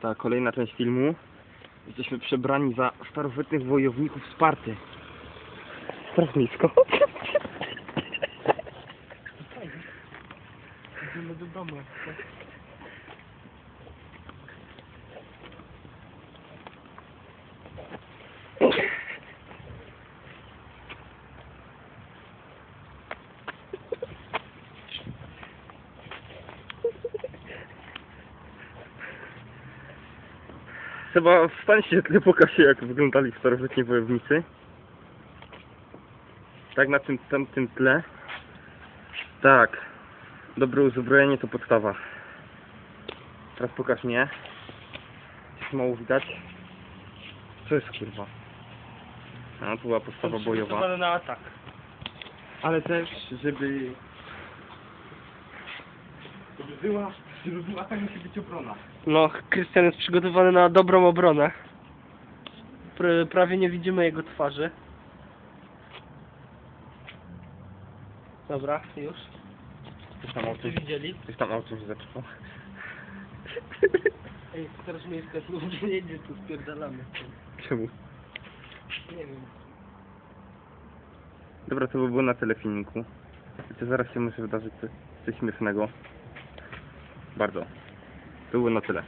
Ta kolejna część filmu. Jesteśmy przebrani za starożytnych wojowników Sparty. Strażnisko. Idziemy do domu. Chyba wstań się, tylko pokaż się jak wyglądali starożytni wojownicy. Tak na tym tamtym tle. Tak. Dobre uzbrojenie to podstawa. Teraz pokaż mnie. Coś mało widać. Co jest kurwa? A, tu była podstawa bojowa. Przygotowane na atak. Ale też, żeby... Żeby była, żeby była tak musi być obrona. No, Krystian jest przygotowany na dobrą obronę. Pr prawie nie widzimy jego twarzy. Dobra, już. Coś tam auto, Wszyscy widzieli? coś tam auto się zaczęło. Ej, teraz miejska służba jedzie, tu spierdalamy. Czemu? Nie wiem. Dobra, to by było na tyle filmiku. To zaraz się musi wydarzyć coś, coś śmiesznego. Bardzo. To było na tyle.